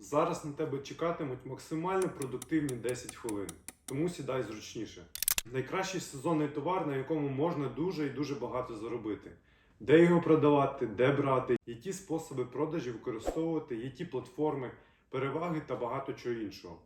Зараз на тебе чекатимуть максимально продуктивні 10 хвилин, тому сідай зручніше. Найкращий сезонний товар, на якому можна дуже і дуже багато заробити. Де його продавати, де брати, які способи продажі використовувати, які платформи, переваги та багато чого іншого.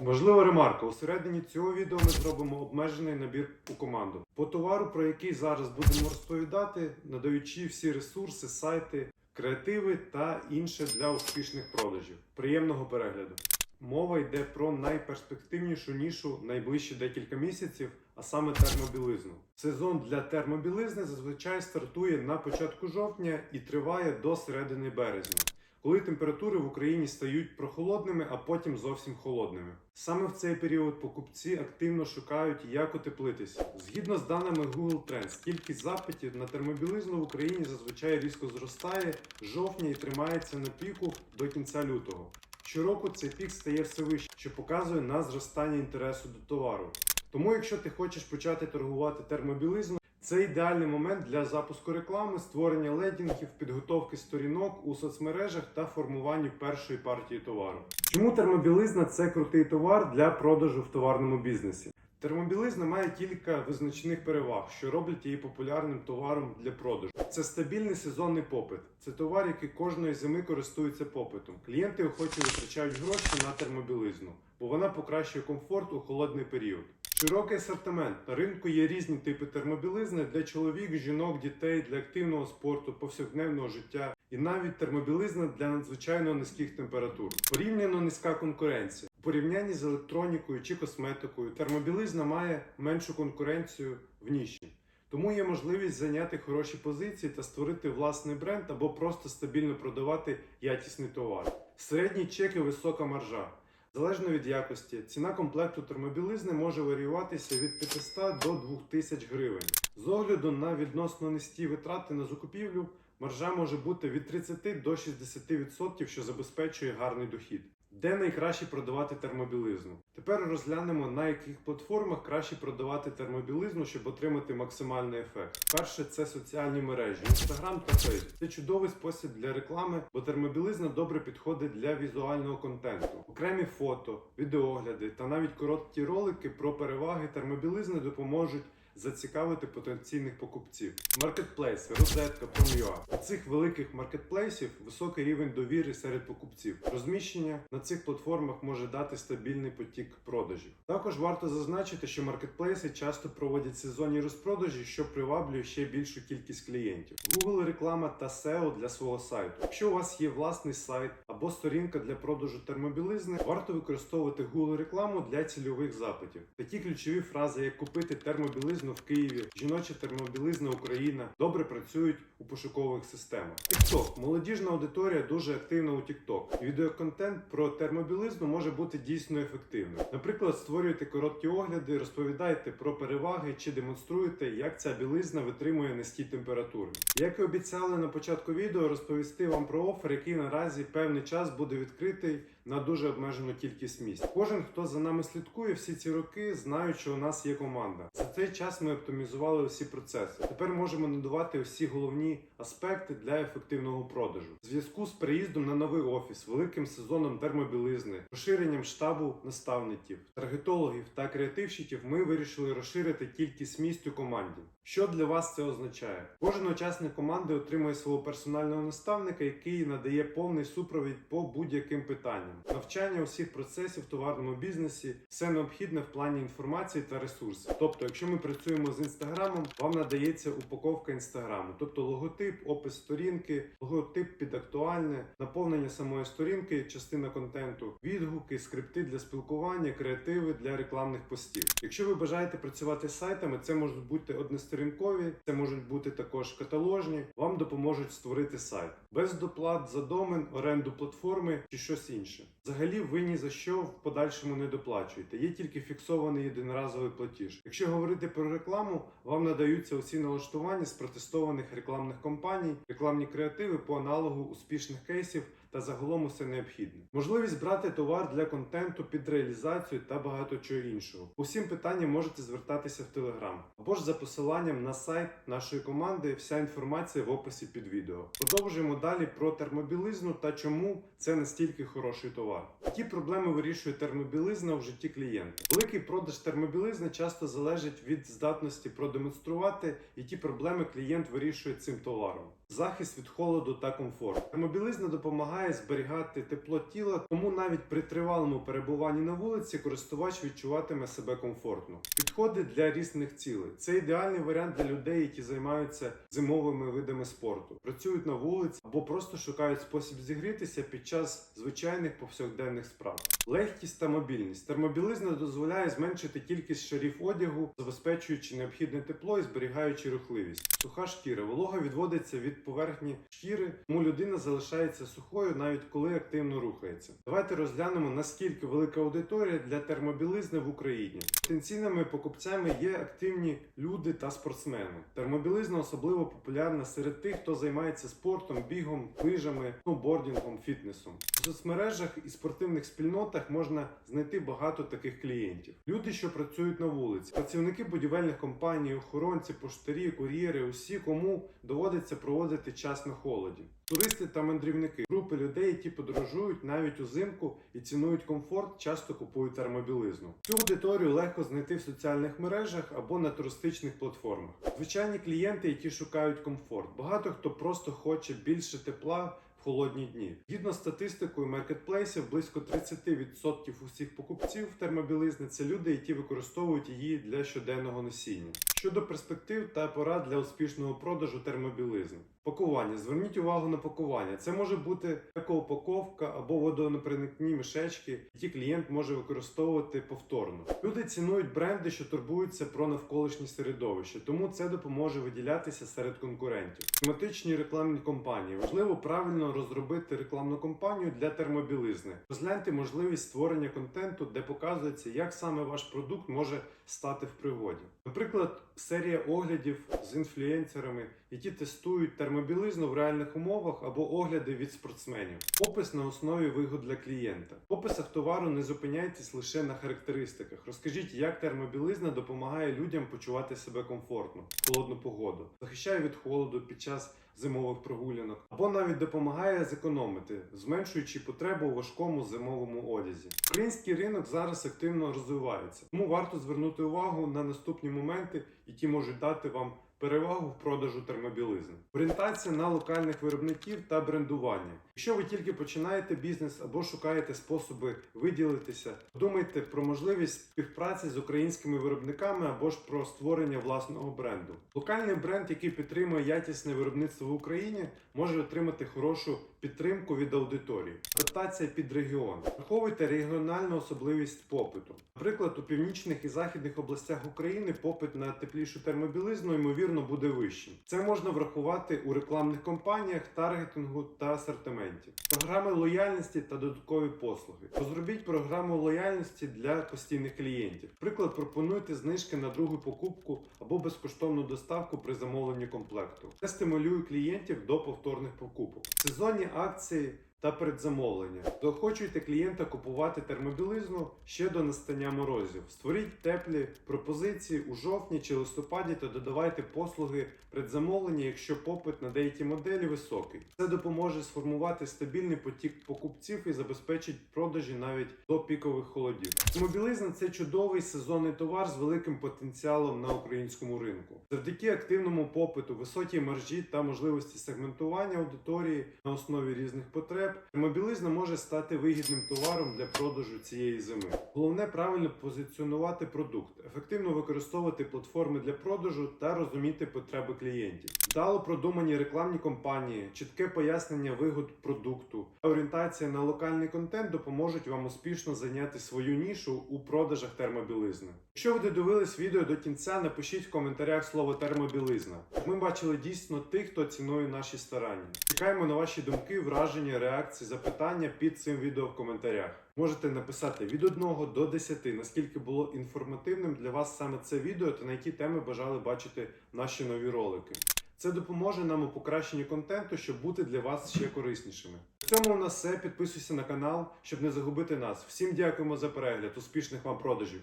Важлива ремарка: усередині цього відео ми зробимо обмежений набір у команду. По товару, про який зараз будемо розповідати, надаючи всі ресурси, сайти, креативи та інше для успішних продажів. Приємного перегляду! Мова йде про найперспективнішу нішу найближчі декілька місяців, а саме термобілизну. Сезон для термобілизни зазвичай стартує на початку жовтня і триває до середини березня коли температури в Україні стають прохолодними, а потім зовсім холодними. Саме в цей період покупці активно шукають, як утеплитися. Згідно з даними Google Trends, кількість запитів на термобілизну в Україні зазвичай різко зростає жовтня і тримається на піку до кінця лютого. Щороку цей пік стає все вище, що показує на зростання інтересу до товару. Тому, якщо ти хочеш почати торгувати термобілизною, це ідеальний момент для запуску реклами, створення лендінгів, підготовки сторінок у соцмережах та формуванню першої партії товару. Чому термобілизна це крутий товар для продажу в товарному бізнесі? Термобілизна має кілька визначних переваг, що роблять її популярним товаром для продажу. Це стабільний сезонний попит. Це товар, який кожної зими користується попитом. Клієнти охоче витрачають гроші на термобілизну, бо вона покращує комфорт у холодний період. Широкий асортимент. На ринку є різні типи термобілизни для чоловік, жінок, дітей, для активного спорту, повсякденного життя і навіть термобілизна для надзвичайно низьких температур. Порівняно низька конкуренція. У порівнянні з електронікою чи косметикою термобілизна має меншу конкуренцію в ніші. Тому є можливість зайняти хороші позиції та створити власний бренд або просто стабільно продавати якісний товар. Середній чек і висока маржа. Залежно від якості, ціна комплекту термобілизни може варіюватися від 500 до 2000 гривень. З огляду на відносно низькі витрати на закупівлю, маржа може бути від 30 до 60%, що забезпечує гарний дохід. Де найкраще продавати термобілизну? Тепер розглянемо на яких платформах краще продавати термобілизну, щоб отримати максимальний ефект. Перше це соціальні мережі, Instagram та Facebook. Це чудовий спосіб для реклами, бо термобілизна добре підходить для візуального контенту. Окремі фото, відеогляди та навіть короткі ролики про переваги термобілизни допоможуть зацікавити потенційних покупців. Маркетплейси, розетка, Prom.ua. У цих великих маркетплейсів високий рівень довіри серед покупців. Розміщення на цих платформах може дати стабільний потік продажів. Також варто зазначити, що маркетплейси часто проводять сезонні розпродажі, що приваблює ще більшу кількість клієнтів. Google реклама та SEO для свого сайту. Якщо у вас є власний сайт або сторінка для продажу термобілизни, варто використовувати Google рекламу для цільових запитів. Такі ключові фрази, як купити термобілизну в Києві, жіноча термобілизна Україна добре працюють у пошукових системах. TikTok. молодіжна аудиторія дуже активна у TikTok. Відеоконтент про термобілизну може бути дійсно ефективним. Наприклад, створюєте короткі огляди, розповідаєте про переваги чи демонструєте, як ця білизна витримує низькі температури. Як і обіцяли на початку відео, розповісти вам про офер, який наразі певний час буде відкритий на дуже обмежену кількість місць. Кожен, хто за нами слідкує всі ці роки, знають, що у нас є команда. За цей час ми оптимізували усі процеси. Тепер можемо надавати всі головні аспекти для ефективного продажу. В зв'язку з приїздом на новий офіс, великим сезоном термобілизни, розширенням штабу наставників, таргетологів та креативщиків, ми вирішили розширити кількість місць у команді. Що для вас це означає? Кожен учасник команди отримує свого персонального наставника, який надає повний супровід по будь-яким питанням. Навчання усіх процесів в товарному бізнесі все необхідне в плані інформації та ресурсів. Тобто, якщо ми працюємо з інстаграмом, вам надається упаковка інстаграму, тобто логотип, опис сторінки, логотип під актуальне, наповнення самої сторінки, частина контенту, відгуки, скрипти для спілкування, креативи для рекламних постів. Якщо ви бажаєте працювати з сайтами, це можуть бути односторінкові, це можуть бути також каталожні. Вам допоможуть створити сайт без доплат за домен, оренду платформи чи щось інше. Взагалі, ви ні за що в подальшому не доплачуєте. Є тільки фіксований єдиноразовий платіж. Якщо говорити про рекламу, вам надаються усі налаштування з протестованих рекламних компаній, рекламні креативи по аналогу успішних кейсів та загалом усе необхідне. Можливість брати товар для контенту під реалізацію та багато чого іншого. По всім питанням можете звертатися в Телеграм або ж за посиланням на сайт нашої команди. Вся інформація в описі під відео. Продовжуємо далі про термобілизну та чому це настільки хороший товар. Які проблеми вирішує термобілизна в житті клієнта? Великий продаж термобілизни часто залежить від здатності продемонструвати, які проблеми клієнт вирішує цим товаром. Захист від холоду та комфорту. Термобілизна допомагає зберігати тепло тіла, тому навіть при тривалому перебуванні на вулиці користувач відчуватиме себе комфортно. Підходить для різних цілей. Це ідеальний варіант для людей, які займаються зимовими видами спорту, працюють на вулиці або просто шукають спосіб зігрітися під час звичайних повсякденних справ. Легкість та мобільність. Термобілизна дозволяє зменшити кількість шарів одягу, забезпечуючи необхідне тепло і зберігаючи рухливість. Суха шкіра. Волога відводиться від поверхні шкіри, тому людина залишається сухою навіть коли активно рухається. Давайте розглянемо наскільки велика аудиторія для термобілизни в Україні. Потенційними покупцями є активні люди та спортсмени. Термобілизна особливо популярна серед тих, хто займається спортом, бігом, лижами, сноубордингом, фітнесом. У соцмережах і спортивних спільнотах можна знайти багато таких клієнтів. Люди, що працюють на вулиці, працівники будівельних компаній, охоронці, поштарі, кур'єри, усі, кому доводиться проводити час на холоді. Туристи та мандрівники, групи людей, які подорожують навіть узимку і цінують комфорт, часто купують термобілизну. Цю аудиторію легко знайти в соціальних мережах або на туристичних платформах. Звичайні клієнти, які шукають комфорт. Багато хто просто хоче більше тепла. Холодні дні згідно статистикою маркетплейсів, близько 30% усіх покупців термобілизни це люди, які використовують її для щоденного носіння. Щодо перспектив та порад для успішного продажу термобілизни. Пакування. Зверніть увагу на пакування. Це може бути екоупаковка або водонепроникні мішечки, які клієнт може використовувати повторно. Люди цінують бренди, що турбуються про навколишнє середовище, тому це допоможе виділятися серед конкурентів. Тематичні рекламні кампанії. Важливо правильно розробити рекламну кампанію для термобілизни. Розгляньте можливість створення контенту, де показується, як саме ваш продукт може стати в пригоді. Наприклад, серія оглядів з інфлюенсерами, які тестують термобілизну в реальних умовах або огляди від спортсменів. Опис на основі вигод для клієнта. В описах товару не зупиняйтесь лише на характеристиках. Розкажіть, як термобілизна допомагає людям почувати себе комфортно в холодну погоду, захищає від холоду під час зимових прогулянок, або навіть допомагає зекономити, зменшуючи потребу у важкому зимовому одязі. Український ринок зараз активно розвивається, тому варто звернути увагу на наступні моменти, які можуть дати вам перевагу в продажу термобілизни. Орієнтація на локальних виробників та брендування. Якщо ви тільки починаєте бізнес або шукаєте способи виділитися, думайте про можливість співпраці з українськими виробниками або ж про створення власного бренду. Локальний бренд, який підтримує якісне виробництво в Україні, може отримати хорошу підтримку від аудиторії. Адаптація під регіон. Враховуйте регіональну особливість попиту. Наприклад, у північних і західних областях України попит на теплішу термобілизну ймовірно буде вищим. Це можна врахувати у рекламних кампаніях, таргетингу та асортименті. Програми лояльності та додаткові послуги. Розробіть програму лояльності для постійних клієнтів. Приклад, пропонуйте знижки на другу покупку або безкоштовну доставку при замовленні комплекту. Це стимулює клієнтів до повторних покупок. Сезонні акції та передзамовлення. Доохочуйте клієнта купувати термобілизну ще до настання морозів. Створіть теплі пропозиції у жовтні чи листопаді та додавайте послуги предзамовлення, якщо попит на деякі моделі високий. Це допоможе сформувати стабільний потік покупців і забезпечить продажі навіть до пікових холодів. Термобілизна це чудовий сезонний товар з великим потенціалом на українському ринку. Завдяки активному попиту, високій маржі та можливості сегментування аудиторії на основі різних потреб, термобілизна може стати вигідним товаром для продажу цієї зими. Головне правильно позиціонувати продукт, ефективно використовувати платформи для продажу та розуміти потреби клієнтів. Вдало продумані рекламні кампанії, чітке пояснення вигод продукту та орієнтація на локальний контент допоможуть вам успішно зайняти свою нішу у продажах термобілизни. Якщо ви додивились відео до кінця, напишіть в коментарях слово термобілизна. Ми бачили дійсно тих, хто цінує наші старання. Чекаємо на ваші думки, враження, реакції, запитання під цим відео в коментарях. Можете написати від 1 до 10, наскільки було інформативним для вас саме це відео та на які теми бажали бачити наші нові ролики. Це допоможе нам у покращенні контенту, щоб бути для вас ще кориснішими. В цьому у нас все. Підписуйся на канал, щоб не загубити нас. Всім дякуємо за перегляд. Успішних вам продажів!